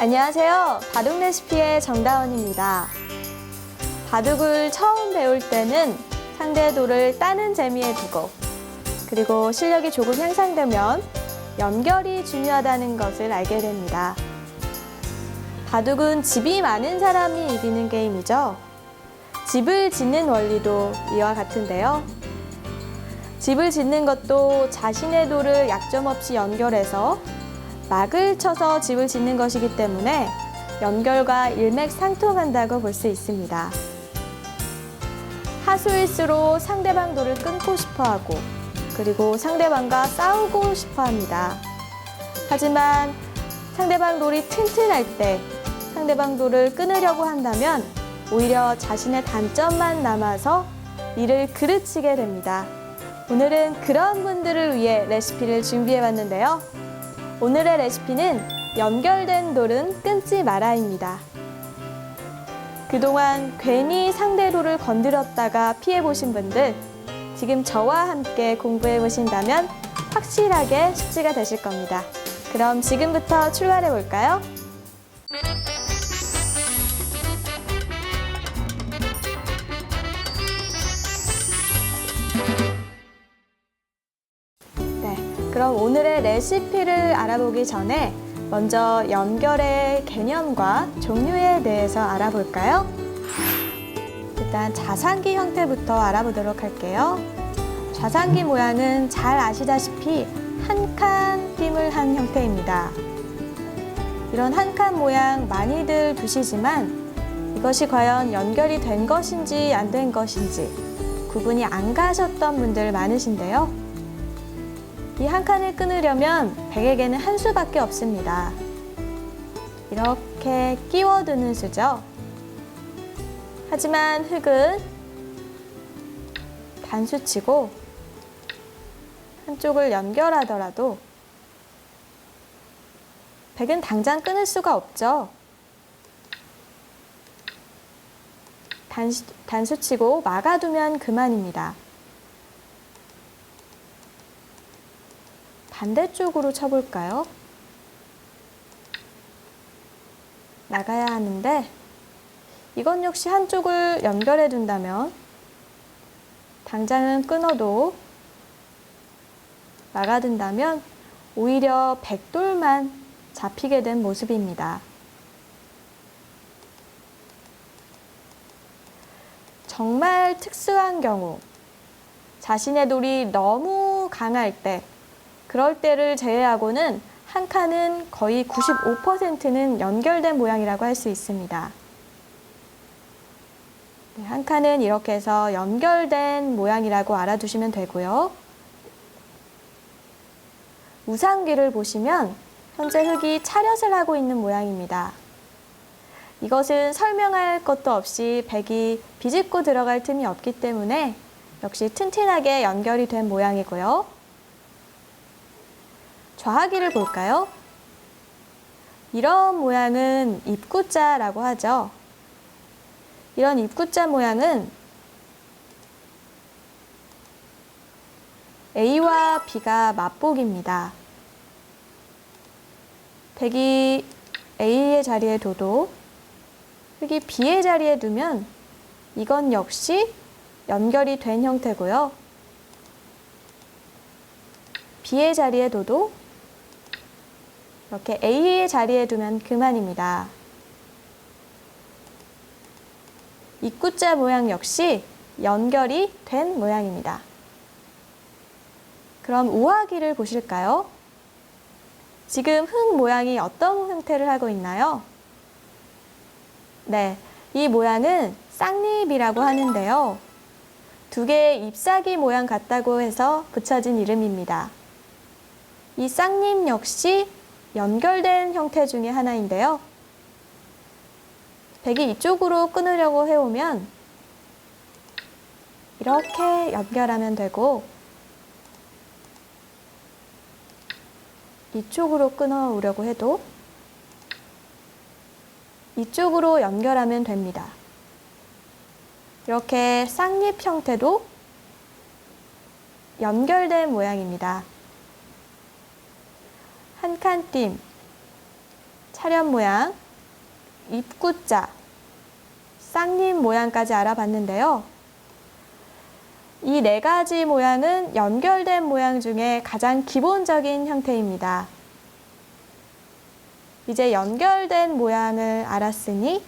안녕하세요. 바둑 레시피의 정다원입니다. 바둑을 처음 배울 때는 상대의 돌을 따는 재미에 두고 그리고 실력이 조금 향상되면 연결이 중요하다는 것을 알게 됩니다. 바둑은 집이 많은 사람이 이기는 게임이죠. 집을 짓는 원리도 이와 같은데요. 집을 짓는 것도 자신의 돌을 약점 없이 연결해서 막을 쳐서 집을 짓는 것이기 때문에 연결과 일맥상통한다고 볼 수 있습니다. 하수일수록 상대방 돌을 끊고 싶어 하고 그리고 상대방과 싸우고 싶어 합니다. 하지만 상대방 돌이 튼튼할 때 상대방 돌을 끊으려고 한다면 오히려 자신의 단점만 남아서 이를 그르치게 됩니다. 오늘은 그런 분들을 위해 레시피를 준비해 봤는데요. 오늘의 레시피는 연결된 돌은 끊지 마라입니다. 그동안 괜히 상대 돌을 건드렸다가 피해 보신 분들, 지금 저와 함께 공부해 보신다면 확실하게 숙지가 되실 겁니다. 그럼 지금부터 출발해 볼까요? 오늘의 레시피를 알아보기 전에 먼저 연결의 개념과 종류에 대해서 알아볼까요? 일단 자상기 형태부터 알아보도록 할게요. 자상기 모양은 잘 아시다시피 한칸 띠을 한 형태입니다. 이런 한 칸 모양 많이들 두시지만 이것이 과연 연결이 된 것인지 안 된 것인지 구분이 안 가셨던 분들 많으신데요. 이 한 칸을 끊으려면 백에게는 한 수밖에 없습니다. 이렇게 끼워두는 수죠. 하지만 흙은 단수치고 한쪽을 연결하더라도 백은 당장 끊을 수가 없죠. 단수, 단수치고 막아두면 그만입니다. 반대쪽으로 쳐볼까요? 나가야 하는데 이건 역시 한쪽을 연결해 둔다면 당장은 끊어도 막아둔다면 오히려 백돌만 잡히게 된 모습입니다. 정말 특수한 경우 자신의 돌이 너무 강할 때 그럴 때를 제외하고는 한 칸은 거의 95%는 연결된 모양이라고 할 수 있습니다. 네, 한 칸은 이렇게 해서 연결된 모양이라고 알아두시면 되고요. 우상귀를 보시면 현재 흙이 차렷을 하고 있는 모양입니다. 이것은 설명할 것도 없이 백이 비집고 들어갈 틈이 없기 때문에 역시 튼튼하게 연결이 된 모양이고요. 좌하기를 볼까요? 이런 모양은 입구자라고 하죠. 이런 입구자 모양은 A와 B가 맞복입니다. 백이 A의 자리에 둬도 흙이 B의 자리에 두면 이건 역시 연결이 된 형태고요. B의 자리에 둬도 이렇게 A의 자리에 두면 그만입니다. 입구자 모양 역시 연결이 된 모양입니다. 그럼 우하기를 보실까요? 지금 흙 모양이 어떤 형태를 하고 있나요? 네, 이 모양은 쌍립이라고 하는데요. 두 개의 잎사귀 모양 같다고 해서 붙여진 이름입니다. 이 쌍립 역시 연결된 형태 중에 하나인데요. 백이 이쪽으로 끊으려고 해오면 이렇게 연결하면 되고 이쪽으로 끊어오려고 해도 이쪽으로 연결하면 됩니다. 이렇게 쌍립 형태도 연결된 모양입니다. 한칸 띠, 차련 모양, 입구자, 쌍님 모양까지 알아봤는데요. 이 네 가지 모양은 연결된 모양 중에 가장 기본적인 형태입니다. 이제 연결된 모양을 알았으니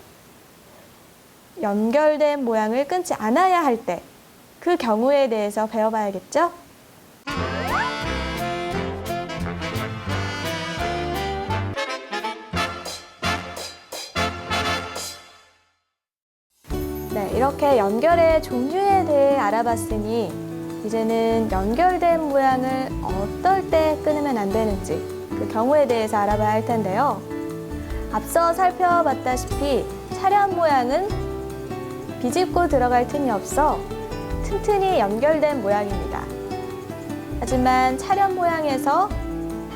연결된 모양을 끊지 않아야 할 때 그 경우에 대해서 배워봐야겠죠? 이렇게 연결의 종류에 대해 알아봤으니 이제는 연결된 모양을 어떨 때 끊으면 안 되는지 그 경우에 대해서 알아봐야 할 텐데요. 앞서 살펴봤다시피 차량 모양은 비집고 들어갈 틈이 없어 튼튼히 연결된 모양입니다. 하지만 차량 모양에서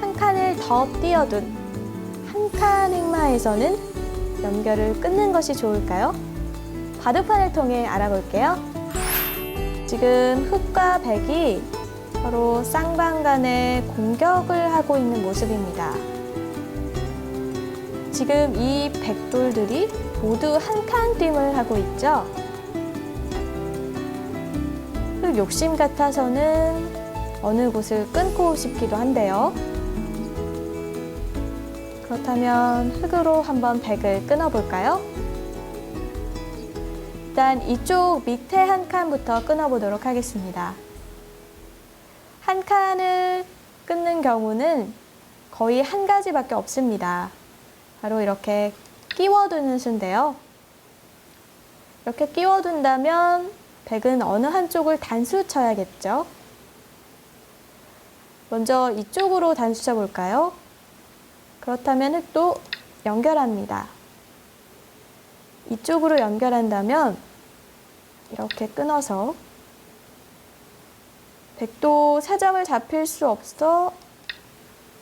한 칸을 더 띄어둔 한 칸 행마에서는 연결을 끊는 것이 좋을까요? 바둑판을 통해 알아볼게요. 지금 흑과 백이 서로 쌍방 간에 공격을 하고 있는 모습입니다. 지금 이 백돌들이 모두 한칸 띵을 하고 있죠. 흑 욕심 같아서는 어느 곳을 끊고 싶기도 한데요. 그렇다면 흑으로 한번 백을 끊어볼까요? 일단 이쪽 밑에 한 칸부터 끊어보도록 하겠습니다. 한 칸을 끊는 경우는 거의 한 가지밖에 없습니다. 바로 이렇게 끼워두는 수인데요. 이렇게 끼워둔다면 백은 어느 한쪽을 단수 쳐야겠죠? 먼저 이쪽으로 단수 쳐볼까요? 그렇다면 흑도 연결합니다. 이쪽으로 연결한다면 이렇게 끊어서 백도 사점을 잡힐 수 없어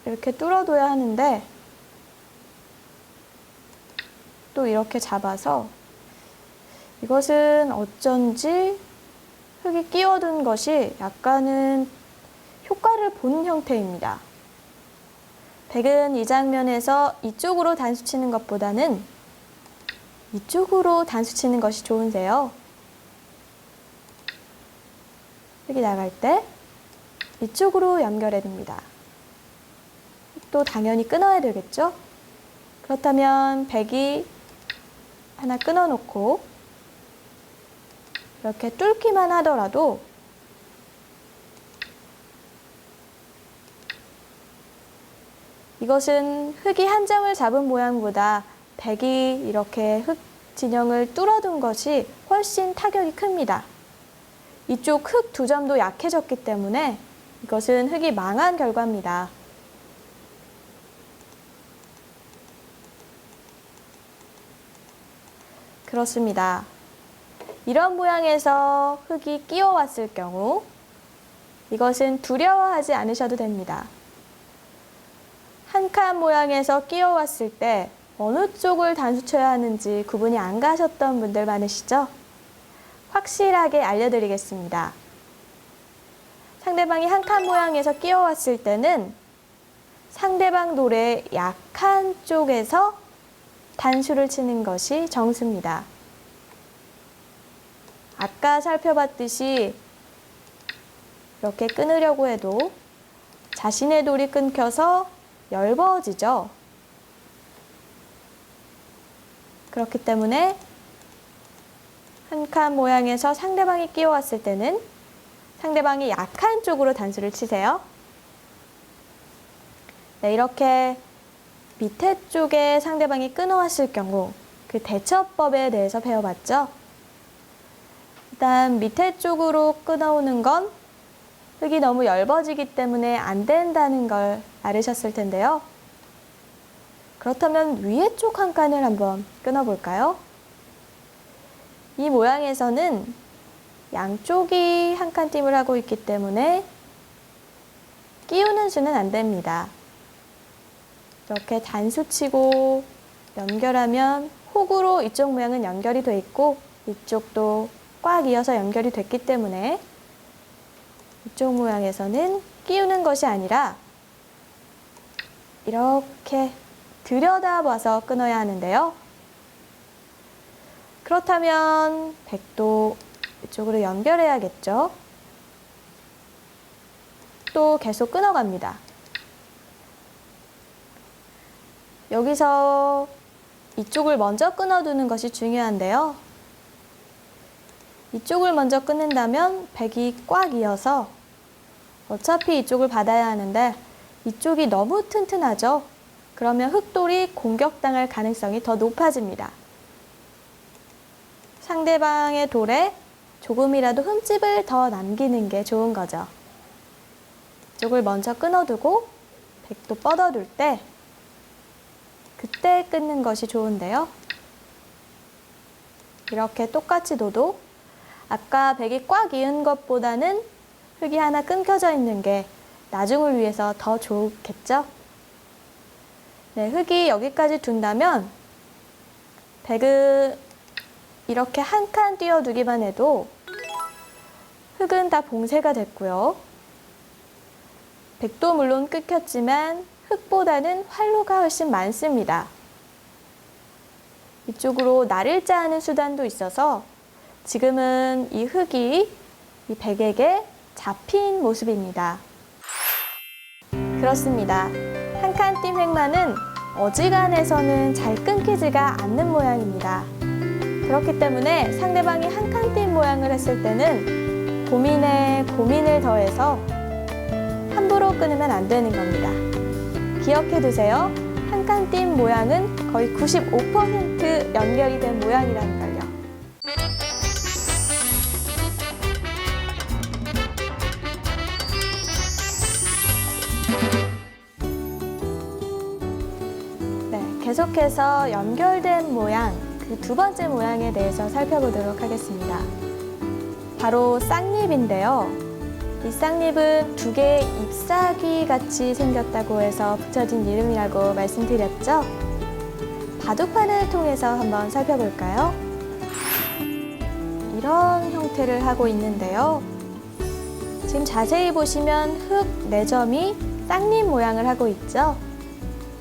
이렇게 뚫어둬야 하는데 또 이렇게 잡아서 이것은 어쩐지 흙이 끼워둔 것이 약간은 효과를 보는 형태입니다. 백은 이 장면에서 이쪽으로 단수 치는 것보다는 이쪽으로 단수 치는 것이 좋은데요. 흙이 나갈 때 이쪽으로 연결해 둡니다. 또 당연히 끊어야 되겠죠? 그렇다면 백이 하나 끊어 놓고 이렇게 뚫기만 하더라도 이것은 흙이 한 점을 잡은 모양보다 백이 이렇게 흙 진영을 뚫어둔 것이 훨씬 타격이 큽니다. 이쪽 흙 두 점도 약해졌기 때문에 이것은 흙이 망한 결과입니다. 그렇습니다. 이런 모양에서 흙이 끼어왔을 경우 이것은 두려워하지 않으셔도 됩니다. 한 칸 모양에서 끼어왔을 때 어느 쪽을 단수 쳐야 하는지 구분이 안 가셨던 분들 많으시죠? 확실하게 알려드리겠습니다. 상대방이 한 칸 모양에서 끼어왔을 때는 상대방 돌의 약한 쪽에서 단수를 치는 것이 정수입니다. 아까 살펴봤듯이 이렇게 끊으려고 해도 자신의 돌이 끊겨서 얇아지죠. 그렇기 때문에 한 칸 모양에서 상대방이 끼워왔을 때는 상대방이 약한 쪽으로 단수를 치세요. 네, 이렇게 밑에 쪽에 상대방이 끊어왔을 경우 그 대처법에 대해서 배워봤죠. 일단 밑에 쪽으로 끊어오는 건 흙이 너무 얇아지기 때문에 안 된다는 걸 알으셨을 텐데요. 그렇다면 위에 쪽 한 칸을 한번 끊어볼까요? 이 모양에서는 양쪽이 한칸 띠을 하고 있기 때문에 끼우는 수는 안 됩니다. 이렇게 단수 치고 연결하면 혹으로 이쪽 모양은 연결이 돼 있고 이쪽도 꽉 이어서 연결이 됐기 때문에 이쪽 모양에서는 끼우는 것이 아니라 이렇게 들여다봐서 끊어야 하는데요. 그렇다면 백도 이쪽으로 연결해야겠죠. 또 계속 끊어갑니다. 여기서 이쪽을 먼저 끊어두는 것이 중요한데요. 이쪽을 먼저 끊는다면 백이 꽉 이어서 어차피 이쪽을 받아야 하는데 이쪽이 너무 튼튼하죠. 그러면 흑돌이 공격당할 가능성이 더 높아집니다. 상대방의 돌에 조금이라도 흠집을 더 남기는 게 좋은 거죠. 이쪽을 먼저 끊어두고 백도 뻗어둘 때 그때 끊는 것이 좋은데요. 이렇게 똑같이 둬도 아까 백이 꽉 이은 것보다는 흙이 하나 끊겨져 있는 게 나중을 위해서 더 좋겠죠? 네, 흙이 여기까지 둔다면 백은 이렇게 한 칸 띄워두기만 해도 흙은 다 봉쇄가 됐고요. 백도 물론 끊겼지만 흙보다는 활로가 훨씬 많습니다. 이쪽으로 날을 짜는 수단도 있어서 지금은 이 흙이 이 백에게 잡힌 모습입니다. 그렇습니다. 한칸띈 획만은 어지간해서는 잘 끊기지가 않는 모양입니다. 그렇기 때문에 상대방이 한 칸 띈 모양을 했을 때는 고민에 고민을 더해서 함부로 끊으면 안 되는 겁니다. 기억해 두세요. 한 칸 띈 모양은 거의 95% 연결이 된 모양이라는 걸요. 네, 계속해서 연결된 모양, 그 두 번째 모양에 대해서 살펴보도록 하겠습니다. 바로 쌍잎인데요. 이 쌍잎은 두 개의 잎사귀 같이 생겼다고 해서 붙여진 이름이라고 말씀드렸죠? 바둑판을 통해서 한번 살펴볼까요? 이런 형태를 하고 있는데요. 지금 자세히 보시면 흙네 점이 쌍잎 모양을 하고 있죠?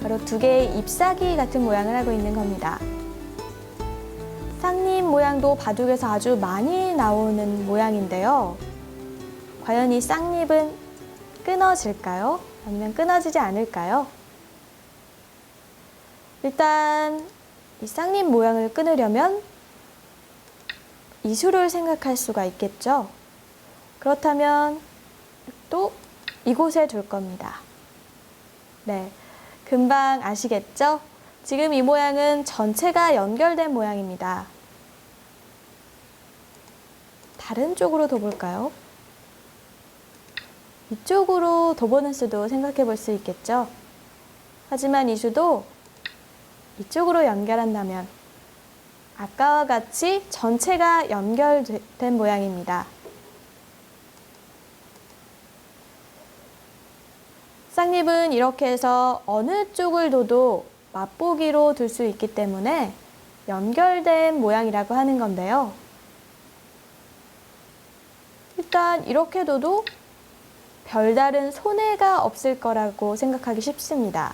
바로 두 개의 잎사귀 같은 모양을 하고 있는 겁니다. 쌍잎 모양도 바둑에서 아주 많이 나오는 모양인데요. 과연 이 쌍잎은 끊어질까요? 아니면 끊어지지 않을까요? 일단 이 쌍잎 모양을 끊으려면 이수를 생각할 수가 있겠죠. 그렇다면 또 이곳에 둘 겁니다. 네, 금방 아시겠죠? 지금 이 모양은 전체가 연결된 모양입니다. 다른 쪽으로 둬볼까요? 이쪽으로 둬보는 수도 생각해 볼 수 있겠죠? 하지만 이 수도 이쪽으로 연결한다면 아까와 같이 전체가 연결된 모양입니다. 쌍잎은 이렇게 해서 어느 쪽을 둬도 맛보기로 둘 수 있기 때문에 연결된 모양이라고 하는 건데요. 일단 이렇게 둬도 별다른 손해가 없을 거라고 생각하기 쉽습니다.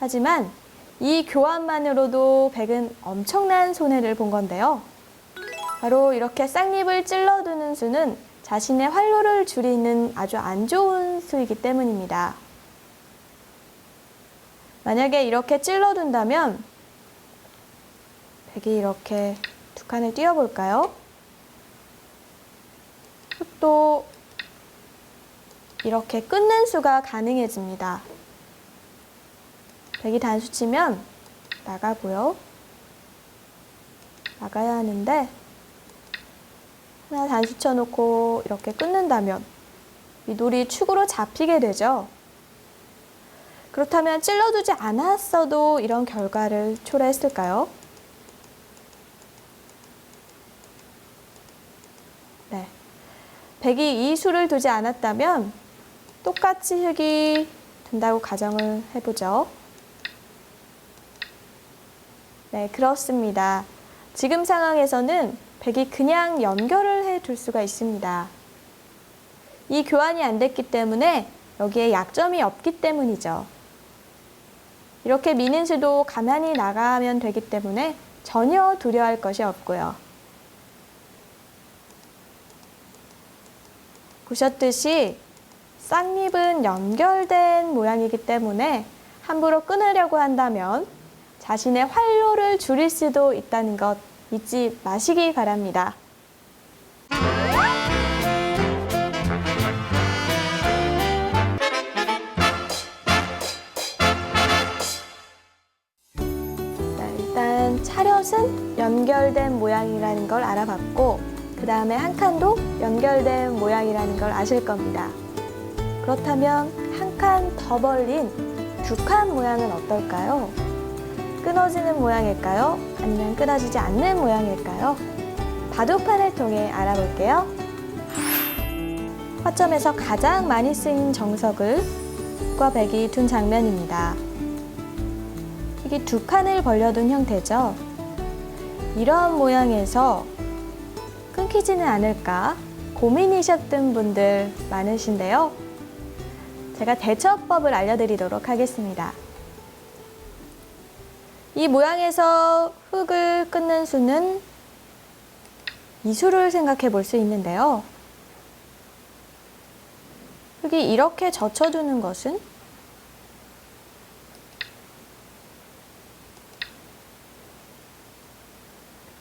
하지만 이 교환만으로도 백은 엄청난 손해를 본 건데요. 바로 이렇게 쌍잎을 찔러두는 수는 자신의 활로를 줄이는 아주 안 좋은 수이기 때문입니다. 만약에 이렇게 찔러둔다면 백이 이렇게 두 칸을 띄워볼까요? 또 이렇게 끊는 수가 가능해집니다. 백이 단수 치면 나가고요. 나가야 하는데 하나 단수 쳐놓고 이렇게 끊는다면 이 돌이 축으로 잡히게 되죠. 그렇다면 찔러두지 않았어도 이런 결과를 초래했을까요? 백이 이 수를 두지 않았다면 똑같이 흙이 된다고 가정을 해보죠. 네, 그렇습니다. 지금 상황에서는 백이 그냥 연결을 해 둘 수가 있습니다. 이 교환이 안 됐기 때문에 여기에 약점이 없기 때문이죠. 이렇게 미는 수도 가만히 나가면 되기 때문에 전혀 두려워할 것이 없고요. 보셨듯이 쌍립은 연결된 모양이기 때문에 함부로 끊으려고 한다면 자신의 활로를 줄일 수도 있다는 것 잊지 마시기 바랍니다. 차렷은 연결된 모양이라는 걸 알아봤고 그 다음에 한 칸도 연결된 모양이라는 걸 아실 겁니다. 그렇다면 한 칸 더 벌린 두 칸 모양은 어떨까요? 끊어지는 모양일까요? 아니면 끊어지지 않는 모양일까요? 바둑판을 통해 알아볼게요. 화점에서 가장 많이 쓰인 정석을 과 백이 둔 장면입니다. 이게 두 칸을 벌려둔 형태죠. 이런 모양에서 끊기지는 않을까 고민이셨던 분들 많으신데요. 제가 대처법을 알려드리도록 하겠습니다. 이 모양에서 흙을 끊는 수는 이수를 생각해 볼 수 있는데요. 흙이 이렇게 젖혀두는 것은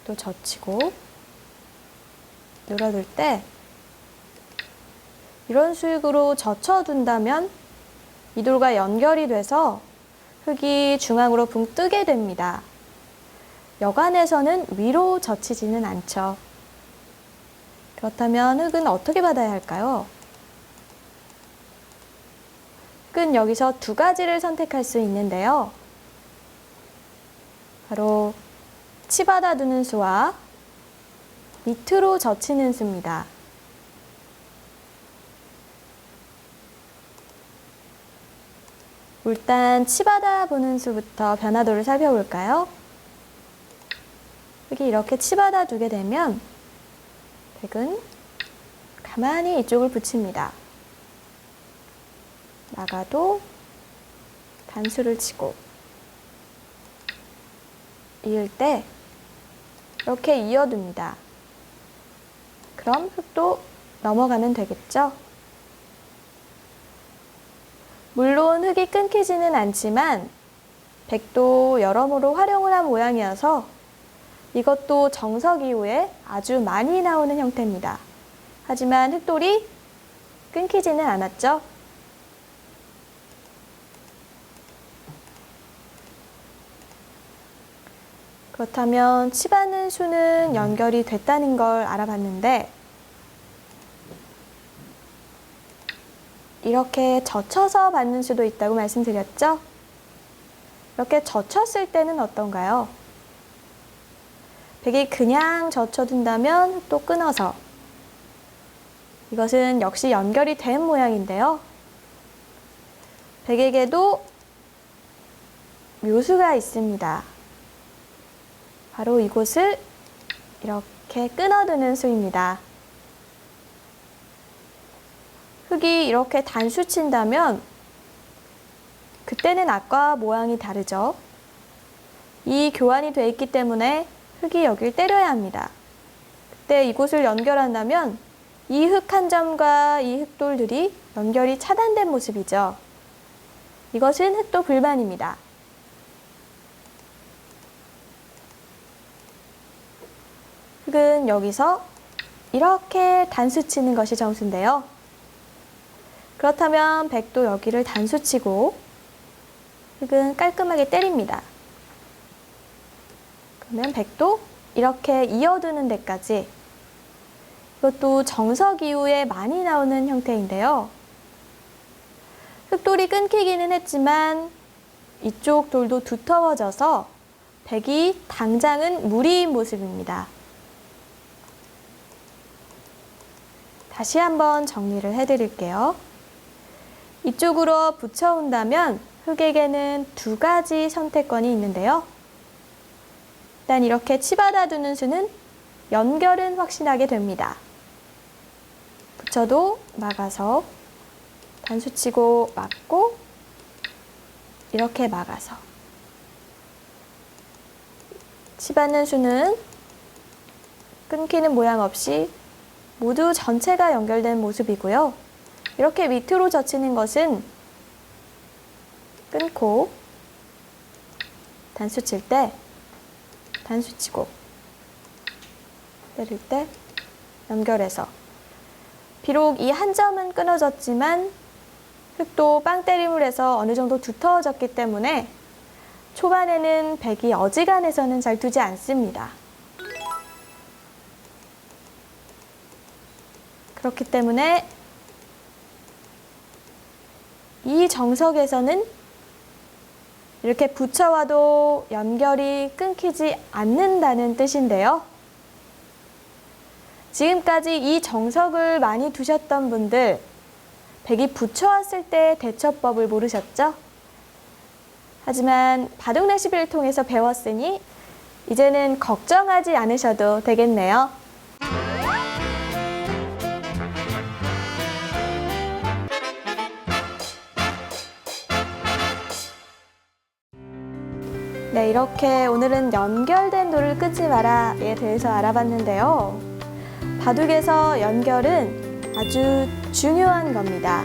또 젖히고 늘어둘 때 이런 식으로 젖혀둔다면 이 돌과 연결이 돼서 흙이 중앙으로 붕 뜨게 됩니다. 여간에서는 위로 젖히지는 않죠. 그렇다면 흙은 어떻게 받아야 할까요? 흙은 여기서 두 가지를 선택할 수 있는데요. 바로 치받아 두는 수와 밑으로 젖히는 수입니다. 일단 치받아 보는 수부터 변화도를 살펴볼까요? 여기 이렇게 치받아 두게 되면 백은 가만히 이쪽을 붙입니다. 나가도 단수를 치고 이을 때 이렇게 이어둡니다. 그럼 흙도 넘어가면 되겠죠? 물론 흙이 끊기지는 않지만 백도 여러모로 활용을 한 모양이어서 이것도 정석 이후에 아주 많이 나오는 형태입니다. 하지만 흙돌이 끊기지는 않았죠? 그렇다면 치받는 수는 연결이 됐다는 걸 알아봤는데 이렇게 젖혀서 받는 수도 있다고 말씀드렸죠? 이렇게 젖혔을 때는 어떤가요? 백이 그냥 젖혀둔다면 또 끊어서 이것은 역시 연결이 된 모양인데요. 백에게도 묘수가 있습니다. 바로 이곳을 이렇게 끊어두는 수입니다. 흙이 이렇게 단수 친다면 그때는 아까 모양이 다르죠. 이 교환이 돼 있기 때문에 흙이 여길 때려야 합니다. 그때 이곳을 연결한다면 이 흙 한 점과 이 흙돌들이 연결이 차단된 모습이죠. 이것은 흙도 불만입니다. 흙은 여기서 이렇게 단수 치는 것이 정수인데요. 그렇다면 백도 여기를 단수 치고 흙은 깔끔하게 때립니다. 그러면 백도 이렇게 이어두는 데까지 이것도 정석 이후에 많이 나오는 형태인데요. 흙돌이 끊기기는 했지만 이쪽 돌도 두터워져서 백이 당장은 무리인 모습입니다. 다시 한번 정리를 해드릴게요. 이쪽으로 붙여온다면 흙에게는 두 가지 선택권이 있는데요. 일단 이렇게 치받아 두는 수는 연결은 확신하게 됩니다. 붙여도 막아서 단수치고 막고 이렇게 막아서 치받는 수는 끊기는 모양 없이 모두 전체가 연결된 모습이고요. 이렇게 밑으로 젖히는 것은 끊고 단수 칠 때 단수 치고 때릴 때 연결해서 비록 이 한 점은 끊어졌지만 흙도 빵 때림을 해서 어느 정도 두터워졌기 때문에 초반에는 백이 어지간해서는 잘 두지 않습니다. 그렇기 때문에 이 정석에서는 이렇게 붙여와도 연결이 끊기지 않는다는 뜻인데요. 지금까지 이 정석을 많이 두셨던 분들, 백이 붙여왔을 때 대처법을 모르셨죠? 하지만 바둑 레시피를 통해서 배웠으니 이제는 걱정하지 않으셔도 되겠네요. 네, 이렇게 오늘은 연결된 돌을 끊지 마라에 대해서 알아봤는데요. 바둑에서 연결은 아주 중요한 겁니다.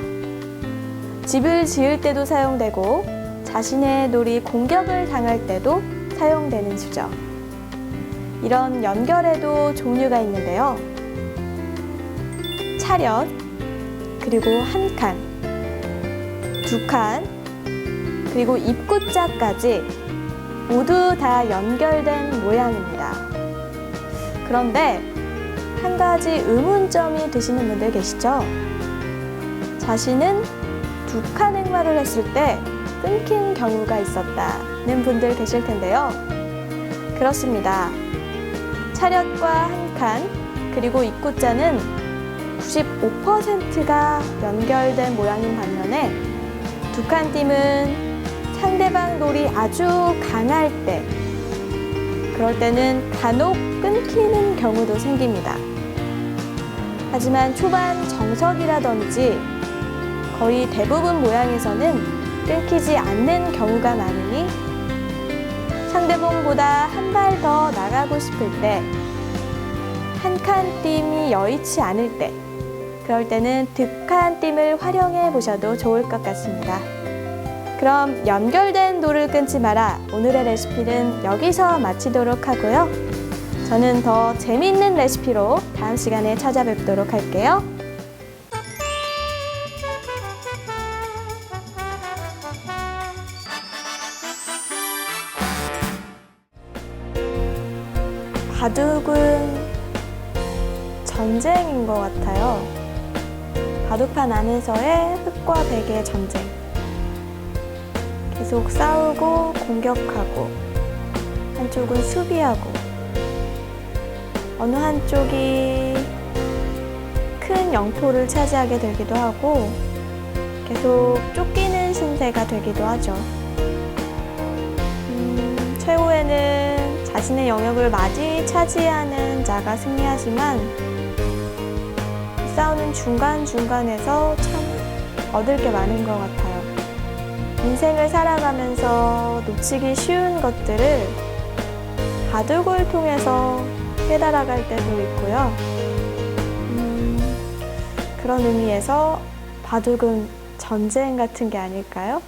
집을 지을 때도 사용되고 자신의 돌이 공격을 당할 때도 사용되는 수죠. 이런 연결에도 종류가 있는데요. 차렷, 그리고 한 칸, 두 칸, 그리고 입구자까지 모두 다 연결된 모양입니다. 그런데 한 가지 의문점이 드시는 분들 계시죠? 자신은 두 칸 행마를 했을 때 끊긴 경우가 있었다는 분들 계실 텐데요. 그렇습니다. 차렷과 한 칸, 그리고 입구자는 95%가 연결된 모양인 반면에 두칸 띠은 상대방 돌이 아주 강할 때, 그럴 때는 간혹 끊기는 경우도 생깁니다. 하지만 초반 정석이라든지 거의 대부분 모양에서는 끊기지 않는 경우가 많으니 상대방보다 한 발 더 나가고 싶을 때, 한칸 띠이 여의치 않을 때, 그럴 때는 득한 띠을 활용해 보셔도 좋을 것 같습니다. 그럼 연결된 돌을 끊지 마라. 오늘의 레시피는 여기서 마치도록 하고요. 저는 더 재미있는 레시피로 다음 시간에 찾아뵙도록 할게요. 바둑은 전쟁인 것 같아요. 바둑판 안에서의 흙과 백의 전쟁. 계속 싸우고 공격하고 한쪽은 수비하고 어느 한쪽이 큰 영토를 차지하게 되기도 하고 계속 쫓기는 신세가 되기도 하죠. 음, 최후에는 자신의 영역을 마지 차지하는 자가 승리하지만 싸우는 중간중간에서 참 얻을 게 많은 것 같아요. 인생을 살아가면서 놓치기 쉬운 것들을 바둑을 통해서 깨달아갈 때도 있고요. 음, 그런 의미에서 바둑은 전쟁 같은 게 아닐까요?